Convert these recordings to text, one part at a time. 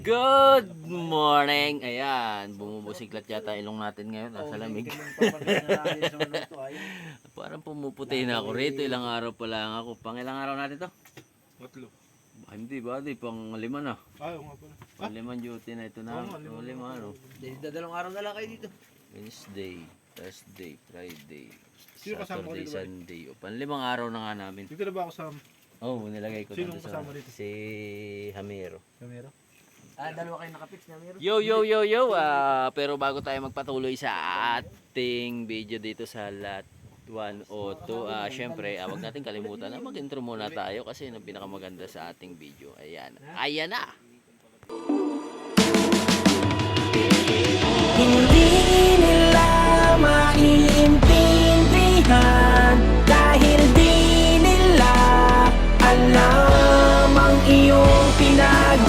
Good morning! Ayan, bumubusiklat yata ilong natin ngayon. Nasa lamig. Parang pumuputi na ako rito. Ilang araw pa lang ako. Pang ilang araw natin to? Tatlo. Ah, Hindi ba? Di, pang lima na. Ayaw nga pala. Pang limang duty na ito na. Pang lima ano. Dadalawang araw na lang kayo dito. Wednesday, Thursday, Friday, Saturday? Sunday. O, panlimang araw na nga namin. Dito na ba ako sa Oh, nilagay ko Sinong dito sa kasama dito? si Hamero. camera? Ah, dalawa kayo nakapix na meron. Yo, yo, yo, yo. Ah, pero bago tayo magpatuloy sa ating video dito sa Lat 1 o 2, ah, syempre, ah, wag natin kalimutan na mag-intro muna tayo kasi yun ang pinakamaganda sa ating video. Ayan. Ayan na! Hindi nila maiintindihan Dahil di nila alam ang iyong na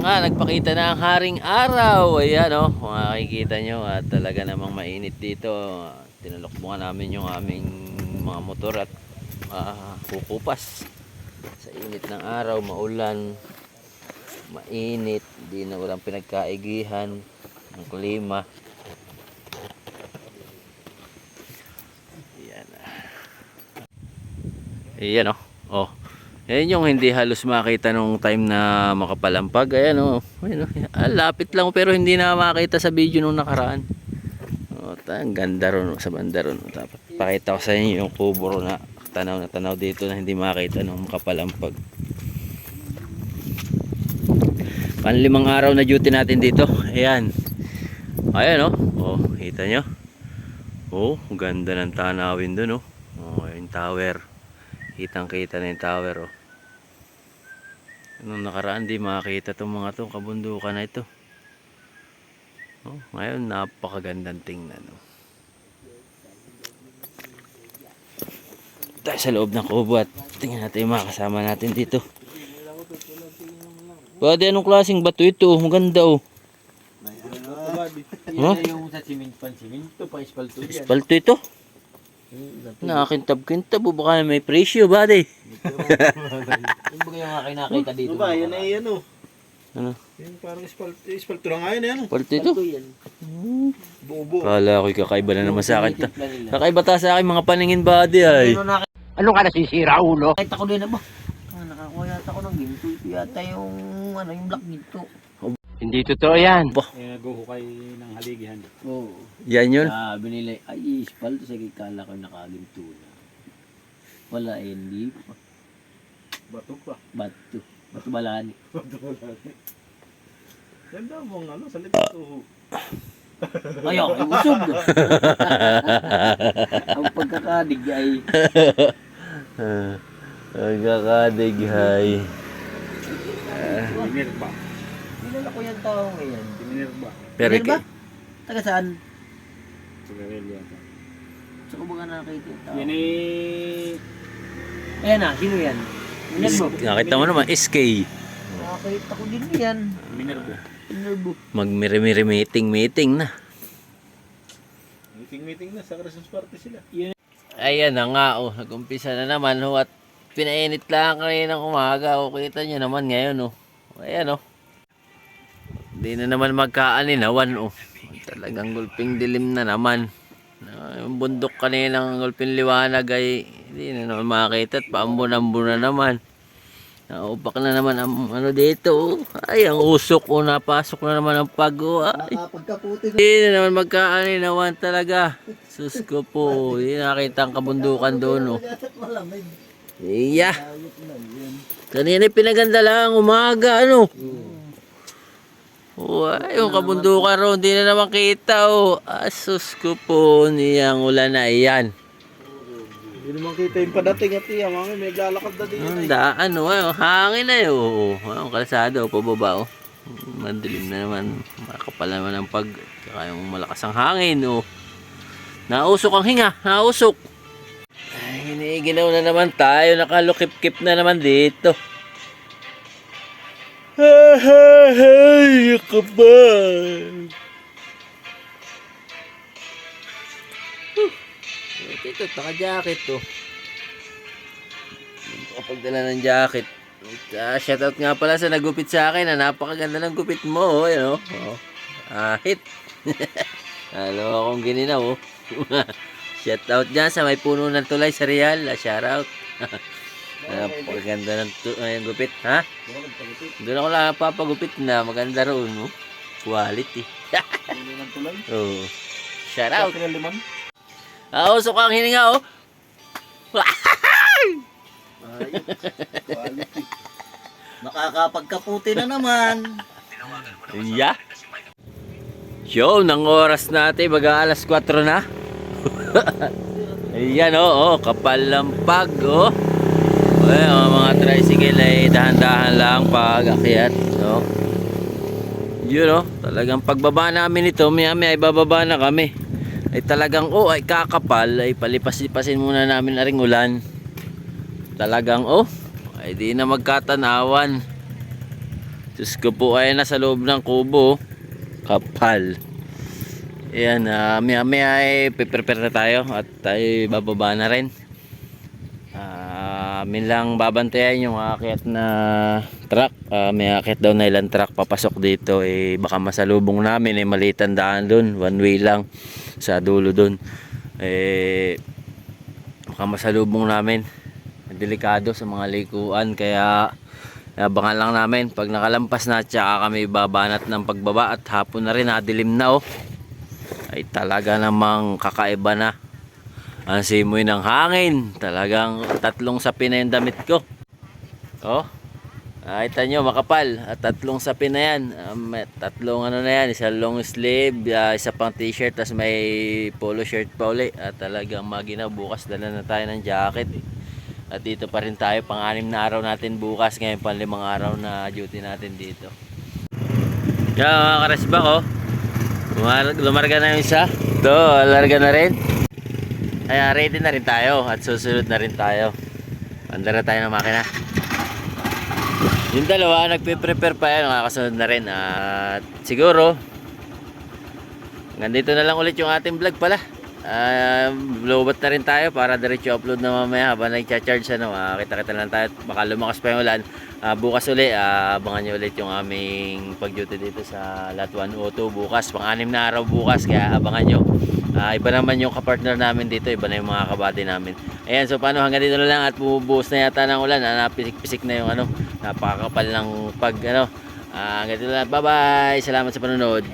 nga, nagpakita na ang haring araw. Ayan o, kung makikita nyo, at talaga namang mainit dito. Tinalokbungan namin yung aming mga motor at ah, kukupas. Sa init ng araw, maulan, mainit, di na walang pinagkaigihan ng klima. Ayan. Ayan o. Oh. Ayan yung hindi halos makita nung time na makapalampag. Ayan o. Ayan o. Ah, lapit lang pero hindi na makita sa video nung nakaraan. O, ta, ang ganda ron oh, sa banda ron. oh. Tapos pakita ko sa inyo yung kubo ron na tanaw na tanaw dito na hindi makita nung makapalampag. Panlimang araw na duty natin dito. Ayan. Ayan o. Oh. oh, kita nyo. Oh, ganda ng tanawin dun oh. Oh, yung tower. Kitang kita na yung tower oh. Nung nakaraan di makakita itong mga to, kabundukan na ito. Oh, ngayon napakagandang tingnan. Oh. Tayo sa loob ng kubo at tingnan natin yung mga kasama natin dito. Pwede anong klaseng bato ito? oh? Maganda oh. Huh? yung sa simin pan siminto pa ispalto yan. Espalto ito. Nakakintab-kintab o baka may presyo ba di? Yung ba yung mga nakita dito? Ano ba? Yan ay ano. Ano? Yung parang ispal ispalto lang ngayon eh, ano. Espalto ito? yan. Buo-buo. Kala ko'y kakaiba na naman sa akin. Ta- kakaiba ta sa akin mga paningin body ay. Ano? Ano ka nasisira ulo? Nakita ko din na ba? Ah, nakakuha yata ko ng ginto. Ito yata yung ano yung black ginto. Hindi totoo yan. Bo, Eh, naghuhukay ng haligihan. Oo. yan yun. Sabi nila, ay ispalto sa kala ko nakaginto na. Wala eh, hindi. Bato pa. Bato. Bato balani. Bato wala. Yan daw mong ano, sa lito. Ayaw, ay usog. Ang pagkakadig ay Ang kakadighay. Tinirba. Kilala ko yung tao ngayon. Meron ba? Taga saan? Sa ko ba nakakita yung tao? Yan eh... Ayan na, sino yan? Nakita mo naman, SK. Nakakita ko din yan. Minervo. Minervo. Magmirimiri meeting meeting na. Meeting-meeting na sa Christmas party sila. Ayan na nga oh, nag-umpisa na naman ho at pinainit lang kanina ng umaga oh. Kita nyo naman ngayon oh. Ayan oh. Hindi na naman magkaaninawan oh. Talagang gulping dilim na naman. Yung bundok kaninang gulping liwanag ay hindi na naman makita at paambon-ambon na naman. Naupak na naman ang ano dito oh. Ay, ang usok oh. Napasok na naman ang pago. Ay. Hindi na naman magkaaninawan talaga. Sus ko po. Hindi nakita ang kabundukan doon. Oh. Iya. Yun. Kanina pinaganda lang umaga ano. Uy, yung kabundukan ro, hindi na naman kita oh. Asus ko po, niyang ulan na iyan. Hindi naman kita yung padating at iya. Mga may lalakad na din. Ang daan oh, ay, hangin na yun. Oh, ang kalsada oh, pababa oh. Madilim na naman. Makapal naman ang pag, saka yung malakas ang hangin oh. Nausok ang hinga, nausok. Ay, iniiginaw na naman tayo. Nakalukip-kip na naman dito. Ay, ka ba? Ito, taka-jacket to. Kapag dala ng jacket, Uh, shoutout nga pala sa nagupit sa akin. Ah, napakaganda ng gupit mo. Oh, yan, oh. oh. Ah, hit. Alam akong gininaw. Oh. shoutout dyan sa may puno ng tulay sa Real. Ah, shoutout. napakaganda ng tu- ay, gupit. Ha? Doon ako lang papagupit na maganda roon. Oh. Quality. Puno ng tulay. Oh. Shoutout. Sa liman. Ah, usok ang hininga, oh. Ayun. Quality. Nakakapagkaputi na naman. Yeah. Yo, nang oras natin, baga alas 4 na. Ayan, oh, oh, kapal ng pag, oh. Ay, oh, mga tricycle ay dahan-dahan lang pag akyat, no. Yun, oh, talagang pagbaba namin ito, maya maya ay bababa na kami. Ay talagang, oh, ay kakapal, ay palipas-lipasin muna namin na ring ulan. Talagang, oh, ay di na magkatanawan. Diyos ko po ay nasa loob ng kubo. Kapal. Ayan, uh, maya maya ay prepare na tayo at tayo bababa na rin. Ah, amin lang babantayan yung aakyat na truck. Ah, may aakyat daw na ilang truck papasok dito. Eh, baka masalubong namin. Eh, malitan daan dun. One way lang sa dulo dun. Eh, baka masalubong namin. Delikado sa mga likuan. Kaya Abangan lang namin pag nakalampas na tsaka kami babanat ng pagbaba at hapon na rin nadilim na oh. Ay talaga namang kakaiba na. Ang simoy ng hangin. Talagang tatlong sapi na yung damit ko. Oh. Nakita nyo makapal. At tatlong sapi na yan. Um, tatlong ano na yan. Isang long sleeve. ah, isa pang t-shirt. Tapos may polo shirt pa uli. At talagang magina bukas dala na tayo ng jacket. At dito pa rin tayo, pang-anim na araw natin bukas, ngayon pang limang araw na duty natin dito. Kaya mga karasbak oh, Lumar- lumarga na yung isa. Ito, larga na rin. Kaya ready na rin tayo at susunod na rin tayo. Anda na tayo ng makina. Yung dalawa, nagpe-prepare pa yan, nakakasunod na rin. At siguro, Nandito na lang ulit yung ating vlog pala. Uh, lowbat na rin tayo para diretso upload na mamaya habang nag-charge ano. Uh, kita-kita lang tayo. Baka lumakas pa yung ulan. Ah, bukas uli, ah, abangan nyo ulit yung aming pag-duty dito sa Lot 102 bukas. Pang-anim na araw bukas, kaya abangan nyo. Ah, iba naman yung kapartner namin dito, iba na yung mga kabady namin. Ayan, so paano hanggang dito na lang at bumubuhos na yata ng ulan. Ah, napisik-pisik na yung ano, napakakapal ng pag ano. Ah, hanggang dito na lang. Bye-bye! Salamat sa panonood.